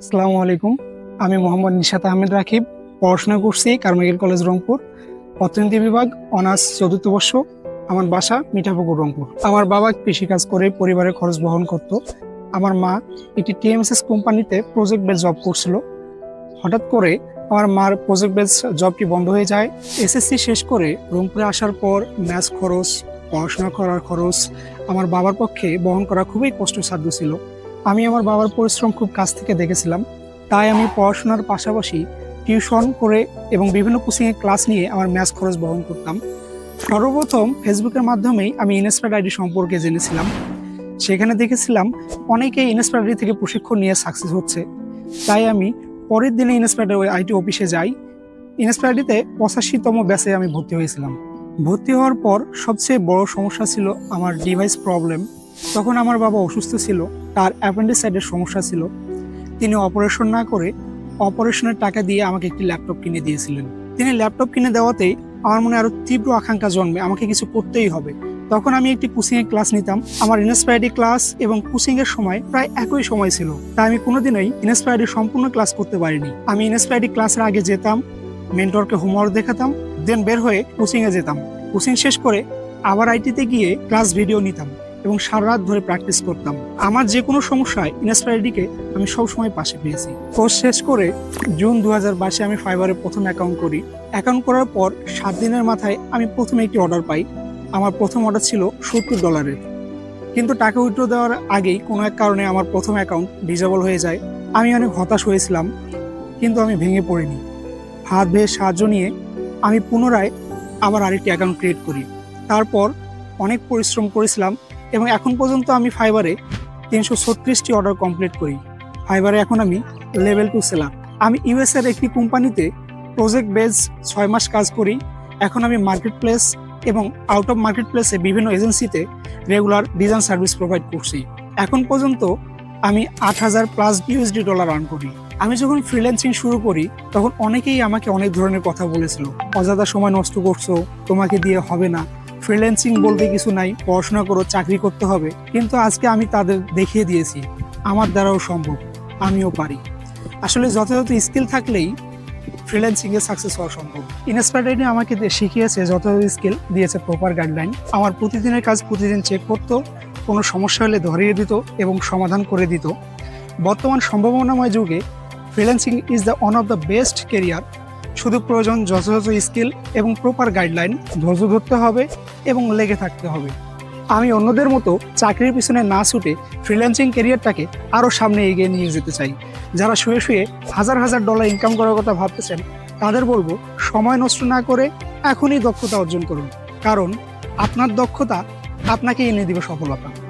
আসসালামু আলাইকুম। আমি মোহাম্মদ নিশাত আহমেদ রাকিব, পড়াশোনা করছি কারমাইকেল কলেজ রংপুর। অর্থনীতি বিভাগ, অনার্স চতুর্থ বর্ষ, আমার বাসা মিঠাপুকুর রংপুর। আমার বাবা কৃষিকাজ করে পরিবারের খরচ বহন করত। আমার মা একটি টিএমএসএস কোম্পানিতে প্রজেক্ট বেস জব করছিল। হঠাৎ করে আমার মার প্রজেক্ট বেস জবটি বন্ধ হয়ে যায়। এসএসসি শেষ করে রংপুরে আসার পর ম্যাথ খরচ, পড়াশোনা করার খরচ, আমার বাবার পক্ষে বহন করা খুবই কষ্টসাধ্য ছিল। আমি আমার বাবার পরিশ্রম খুব কাছ থেকে দেখেছিলাম। তাই আমি পড়াশোনার পাশাপাশি টিউশন করে এবং বিভিন্ন কোচিংয়ে ক্লাস নিয়ে আমার ম্যাথ খরচ বহন করতাম। সর্বপ্রথম ফেসবুকের মাধ্যমেই আমি ইনস্পায়ার্ড আইডি সম্পর্কে জেনেছিলাম। সেখানে দেখেছিলাম অনেকে ইনস্পায়ার্ড আইডি থেকে প্রশিক্ষণ নিয়ে সাকসেস হচ্ছে। তাই আমি পরের দিনে ইনস্পায়ার্ড ওই আইটি অফিসে যাই। ইনস্পায়ার্ডিতে পঁচাশিতম ব্যাচে আমি ভর্তি হয়েছিলাম। ভর্তি হওয়ার পর সবচেয়ে বড় সমস্যা ছিল আমার ডিভাইস প্রবলেম তখন আমার বাবা অসুস্থ ছিল, তার অ্যাপেন্ডিসাইডের সমস্যা ছিল। তিনি অপারেশন না করে অপারেশনের টাকা দিয়ে আমাকে একটি ল্যাপটপ কিনে দিয়েছিলেন। তিনি ল্যাপটপ কিনে দেওয়াতেই আমার মনে আরও তীব্র আকাঙ্ক্ষা জন্মে, আমাকে কিছু করতেই হবে। তখন আমি একটি কোচিংয়ের ক্লাস নিতাম। আমার ইনস্পায়ারি ক্লাস এবং কোচিংয়ের সময় প্রায় একই সময় ছিল। তাই আমি কোনোদিনই ইনস্পায়ারি সম্পূর্ণ ক্লাস করতে পারিনি। আমি ইনস্পায়ারি ক্লাসের আগে যেতাম মেন্টরকে হোমওয়ার্ক দেখাতাম দেন বের হয়ে কোচিংয়ে যেতাম। কোচিং শেষ করে আবার আইটিতে গিয়ে ক্লাস ভিডিও নিতাম। এবং সারা রাত ধরে প্র্যাকটিস করতাম। আমার যে কোনো সমস্যায় ইনস্পায়ারিটিকে আমি সবসময় পাশে পেয়েছি। কোর্স শেষ করে জুন দু হাজার বাইশে আমি ফাইবারে প্রথম অ্যাকাউন্ট করি। অ্যাকাউন্ট করার পর সাত দিনের মাথায় আমি প্রথমে একটি অর্ডার পাই। আমার প্রথম অর্ডার ছিল সত্তর ডলারের কিন্তু টাকা উইথড্র দেওয়ার আগেই কোনো এক কারণে আমার প্রথম অ্যাকাউন্ট ডিজেবল হয়ে যায়। আমি অনেক হতাশ হয়েছিলাম, কিন্তু আমি ভেঙে পড়িনি। হাত ভেয়ে সাহায্য নিয়ে আমি পুনরায় আবার আরেকটি অ্যাকাউন্ট ক্রিয়েট করি। তারপর অনেক পরিশ্রম করেছিলাম এবং এখন পর্যন্ত আমি ফাইবারে তিনশো ছত্রিশটি অর্ডার কমপ্লিট করি। ফাইবারে এখন আমি লেভেল টু সেলার আমি ইউএসএর একটি কোম্পানিতে প্রজেক্ট বেজ ছয় মাস কাজ করি। এখন আমি মার্কেট প্লেস এবং আউট অফ মার্কেট প্লেসে বিভিন্ন এজেন্সিতে রেগুলার ডিজাইন সার্ভিস প্রোভাইড করছি। এখন পর্যন্ত আমি আট হাজার প্লাস ইউএসডি ডলার আর্ন করি। আমি যখন ফ্রিল্যান্সিং শুরু করি, তখন অনেকেই আমাকে অনেক ধরনের কথা বলেছিল। অযথা সময় নষ্ট করছ, তোমাকে দিয়ে হবে না। ফ্রিল্যান্সিং বলতে কিছু নাই, পড়াশোনা করো, চাকরি করতে হবে। কিন্তু আজকে আমি তাদের দেখিয়ে দিয়েছি, আমার দ্বারাও সম্ভব, আমিও পারি। আসলে যথাযথ স্কিল থাকলেই ফ্রিল্যান্সিংয়ে সাকসেস হওয়া সম্ভব। ইনস্পায়ারি আমাকে শিখিয়েছে যথাযথ স্কিল, দিয়েছে প্রপার গাইডলাইন আমার প্রতিদিনের কাজ প্রতিদিন চেক করতো, কোনো সমস্যা হলে ধরিয়ে দিত এবং সমাধান করে দিত। বর্তমান সম্ভাবনাময় যুগে freelancing is the one of the best career শুধু প্রয়োজন যথাযথ স্কিল এবং প্রপার গাইডলাইন ধৈর্য ধরতে হবে এবং লেগে থাকতে হবে। আমি অন্যদের মতো চাকরির পিছনে না ছুটে ফ্রিল্যান্সিং ক্যারিয়ারটাকে আরও সামনে এগিয়ে নিয়ে যেতে চাই। যারা শুয়ে শুয়ে হাজার হাজার ডলার ইনকাম করার কথা ভাবতেছেন, তাদের বলব, সময় নষ্ট না করে এখনই দক্ষতা অর্জন করুন। কারণ আপনার দক্ষতা আপনাকে এনে দিবে সফলতা।